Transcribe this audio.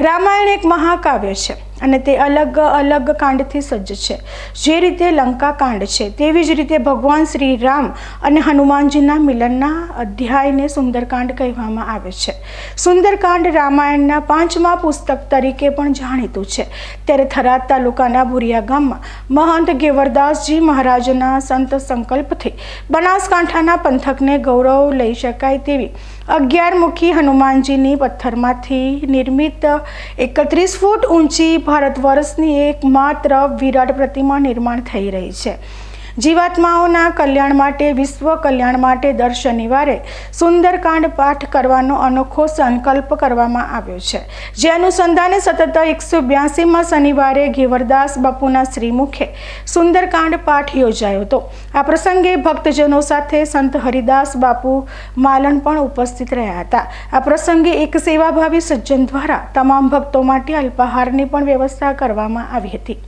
રામાયણ એક મહાકાવ્ય છે અને તે અલગ અલગ કાંડથી સજ્જ છે. જે રીતે લંકા કાંડ છે, તેવી જ રીતે ભગવાન શ્રી રામ અને હનુમાનજીના મિલનના અધ્યાયને સુંદરકાંડ કહેવામાં આવે છે. સુંદરકાંડ રામાયણના પાંચમા પુસ્તક તરીકે પણ જાણીતું છે. ત્યારે થરાદ તાલુકાના ભુરિયા ગામમાં મહંત ગેવરદાસજી મહારાજના સંત સંકલ્પથી બનાસકાંઠાના પંથકને ગૌરવ લઈ શકાય તેવી અગિયાર મુખી હનુમાનજીની પથ્થરમાંથી નિર્મિત એકત્રીસ ફૂટ ઊંચી ભારત વર્ષની એકમાત્ર વિરાટ પ્રતિમા નિર્માણ થઈ રહી છે. જીવાત્માઓના કલ્યાણ માટે, વિશ્વ કલ્યાણ માટે દર શનિવારે સુંદરકાંડ પાઠ કરવાનો અનોખો સંકલ્પ કરવામાં આવ્યો છે. જે અનુસંધાને સતત એકસો બ્યાસીમાં શનિવારે ઘેવરદાસ બાપુના શ્રીમુખે સુંદરકાંડ પાઠ યોજાયો હતો. આ પ્રસંગે ભક્તજનો સાથે સંત હરિદાસ બાપુ માલણ પણ ઉપસ્થિત રહ્યા હતા. આ પ્રસંગે એક સેવાભાવી સજ્જન દ્વારા તમામ ભક્તો માટે અલ્પાહારની પણ વ્યવસ્થા કરવામાં આવી હતી.